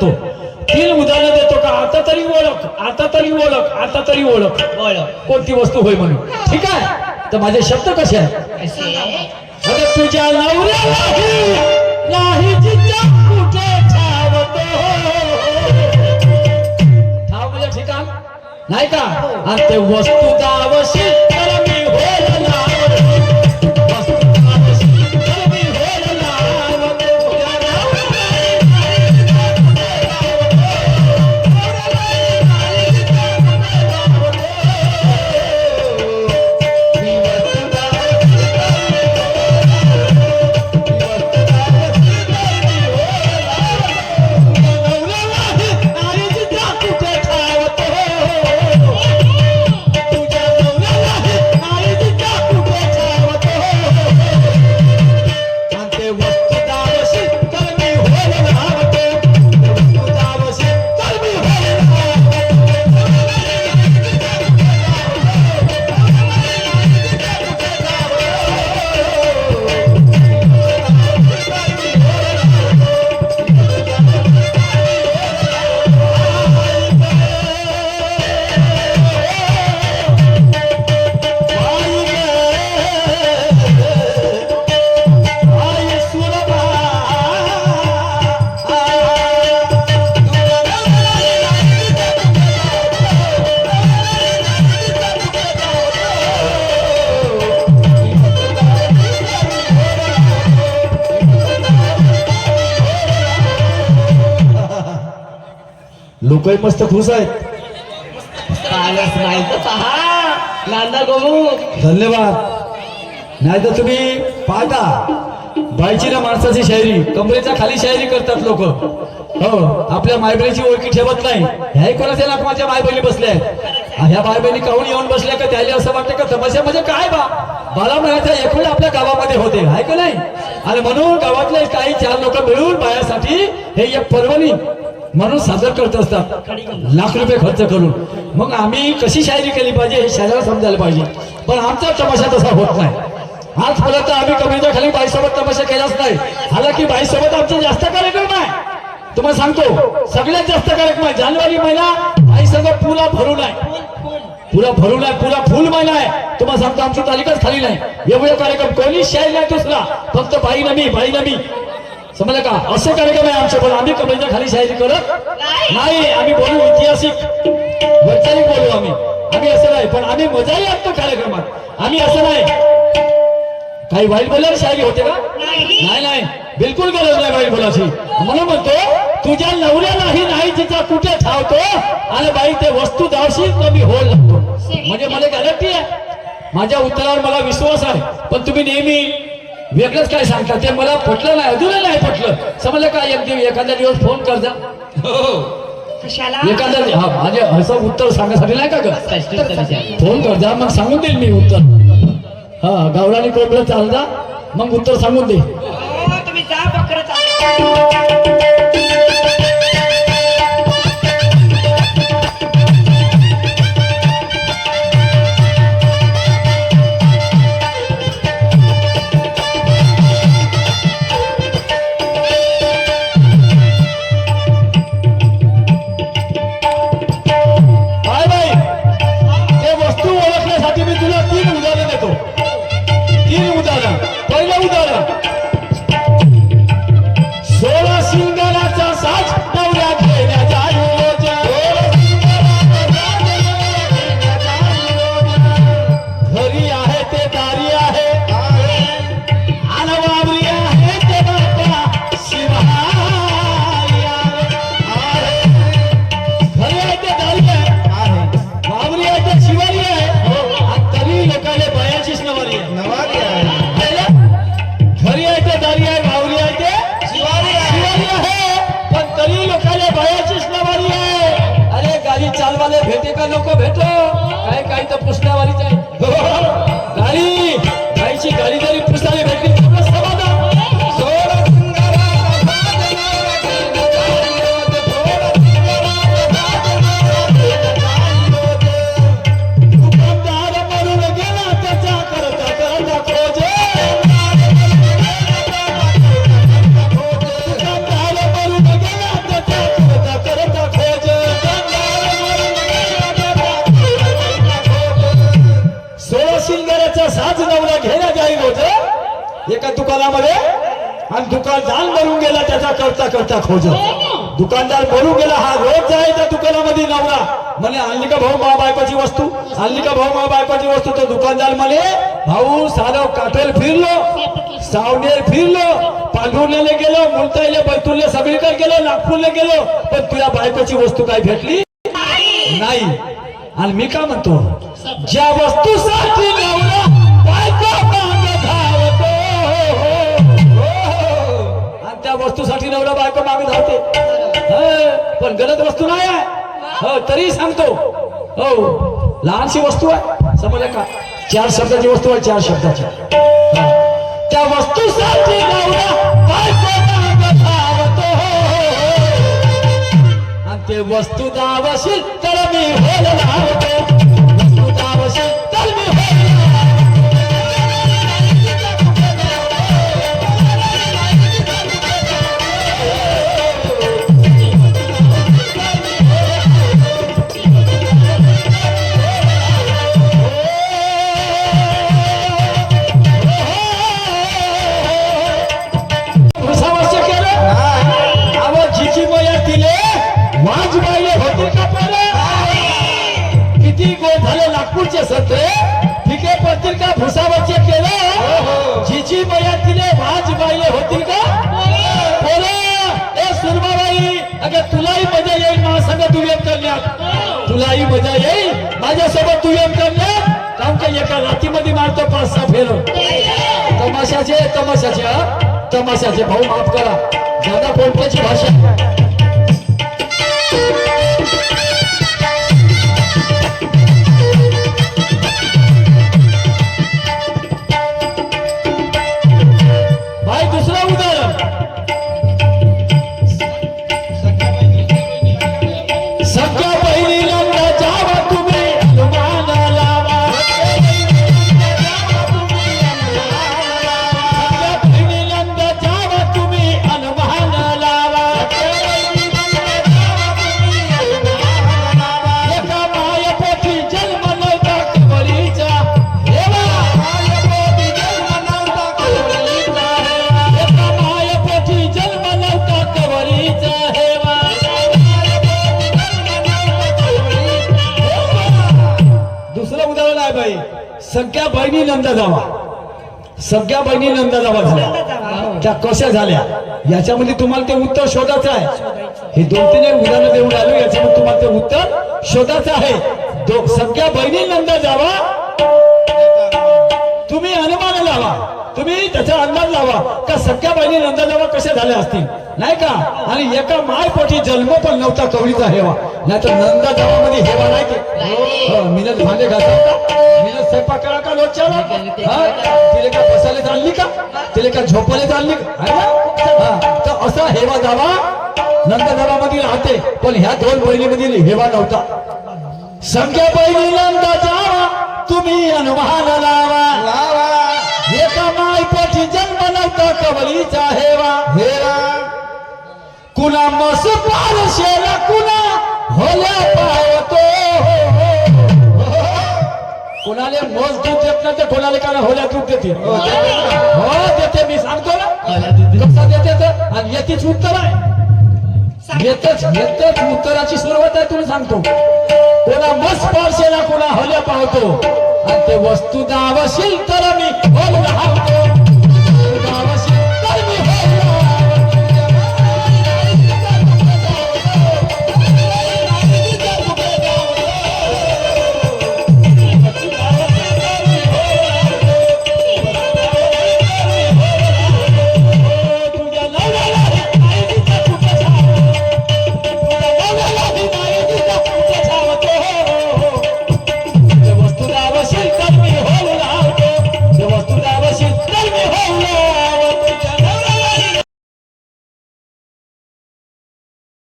देतो. तीन उदाहरणं देतो का? आता तरी ओळख आता तरी ओळख आता तरी ओळख. ओळख. कोणती वस्तू होय म्हणून. ठीक आहे? तर माझे शब्द कसे आहेत? तुझ्या नाही कुठे ठाव ठिकाण? नाही का? आणि ते वस्तू दावशी लोकही मस्त खुश आहेत नाही धन्यवाद. नाही तर तुम्ही पाहता बाईची ना माणसाची शायरी कमरेच्या खाली शायरी करतात लोक. हो आपल्या मायबहिणीची ओळखी ठेवत नाही. ह्याही कोणाच्या ना माझ्या मायबहिणी बसल्या आहेत? ह्या मायबहिणी काहून येऊन बसल्या का त्याला असं वाटतं का तमाशा म्हणजे काय बा? बाला म्हणायचं एकूण आपल्या गावामध्ये होते. आहे का नाही? आणि म्हणून गावातले काही चार लोक मिळून बायासाठी हे एक पर्वणी म्हणून सादर करत असतात. लाख रुपये खर्च करून. मग आम्ही कशी शायरी केली पाहिजे हे शहराला समजायला पाहिजे. पण आमचा तमाशा तसा होत नाही. आजपर्यंत आम्ही कमीच्या खाली बाईसोबत तमाशा केलाच नाही. हालाकी बाईसोबत आमचा जास्त कार्यक्रम आहे. तुम्हाला सांगतो सगळ्यात जास्त कार्यक्रम आहे. जानेवारी महिना बाई सगळं पुरा भरून आहे. पुरा भरून आहे पुरा फुल महिना आहे. तुम्हाला सांगतो आमची तालिकाच खाली नाही. एवढे कार्यक्रम कोणीच शाहीर नाही दुसरा. फक्त बाई नमी बाई नमी. समजलं का? असे कार्यक्रम आहे आमचे पण आम्ही कमेच्या खाली शायरी करत? नाही. आम्ही बोलू ऐतिहासिक. वैचारिक बोलू आम्ही. आम्ही असं नाही पण आम्ही मजाही आणतो कार्यक्रमात. आम्ही असं नाही. काही वाईट बोलायला शायरी होते का? नाही. नाही बिलकुल गरज नाही वाईट बोलायची. म्हणून म्हणतो तुझ्या नवऱ्यालाही नाही तिचा कुठे ठावतो आणि बाई ते वस्तू दावशी कमी होल लागतो म्हणजे मला गॅरंटी आहे. माझ्या उत्तरावर मला विश्वास आहे. पण तुम्ही नेहमी वेगळंच काय सांगता? ते मला पटलं नाही अजूनही नाही पटलं. समजलं का? एक दिवस एखाद्या दिवस फोन कर जा. कशाला? एखाद्या दि- हा माझे असं उत्तर सांगण्यासाठी नाही का ग. फोन कर जा मग सांगून देईल मी उत्तर. हा गावरानी कोंबडं चाल जा मग उत्तर सांगून दे. हो, तुम्ही जा बकर મોકો ભેટો दुकानामध्ये आणि दुकानदार मरून गेला त्याचा करता करता खोजत. दुकानदार मरून गेला हा रोज जायचा दुकानामध्ये नवरा. म्हणे आणली का भाऊ मा बायकोची वस्तू? आणली का भाऊ मा बायकोची वस्तू? तो दुकानदार म्हणे भाऊ सारं काटेल फिरलो सावनेर फिरलो पांढुर्ल्याला गेलो मुलताईला बैतूलला सगळीकडे गेलो नागपूरला गेलो पण तुझ्या बायकोची वस्तू काय भेटली? नाही. आणि मी का म्हणतो? ज्या वस्तूसाठी नवरा वस्तूसाठी नवरा बायको मागे धावते पण गलत वस्तू नाही आहे. हो तरी सांगतो. हो लहानशी वस्तू आहे. समजलं का? चार शब्दाची वस्तू आहे चार शब्दाची. त्या वस्तूसाठी हो, हो, हो. आणि ते वस्तू दावशील तर मी होल लावतो तुलाही मजा येईल. माझ्यासोबत दुय्यम करण्यात कारण का एका रातीमध्ये मारतो पाच सहा फेर. तमाशाचे तमाशाचे हा? तमाशाचे. भाऊ माफ करा. दादा कोणत्याची भाषा सगळ्या बहिणी नंदा जावा. सगळ्या बहिणी नंदा जावा झाल्या. त्या कशा झाल्या? याच्यामध्ये तुम्हाला ते उत्तर शोधायचं आहे. हे दोन तीन एक उदाहरण देऊन आलो याच्यामध्ये तुम्हाला ते उत्तर शोधायचं आहे. सगळ्या बहिणी नंदा जावा. तुम्ही अनुमान लावा. तुम्ही त्याचा अंदाज लावा. का सगळ्या बहिणी नंदा जावा कशा झाल्या असतील? नाही का? आणि एका मायपोटी जन्म पण नव्हता कवळीचा हेवा. नाही तर नंदा जावामध्ये हेवा नाही की हो, भांडे घासत का स्वयंपाक करा का रोजच्या तिले का बसायला चालली का तिले का झोपायला चालली का? हा, तर असा हेवा जावा नंदा जावामध्ये राहते पण ह्या दोन बहिणीमधील हेवा नव्हता। सगळ्या बहिणी नंदा जावा तुम्ही अनुमान लावा। एका मायपोटी जन्म नव्हता कबलीचा हेवा। हेवा। कुणा मस पारशेला कुणा होल्या पावतो कुणाले मोज दूध देत नाही तर कोणाला का होल्या दूध देते हो देते मी सांगतो ना. कसा देते तर आणि याचीच उत्तर आहे. येतच येतच उत्तराची सुरुवात आहे तुम्ही सांगतो. कोणा मस पारशेला कोणा होल्या पावतो आणि ते वस्तू दावशील तर मी होल राहतो.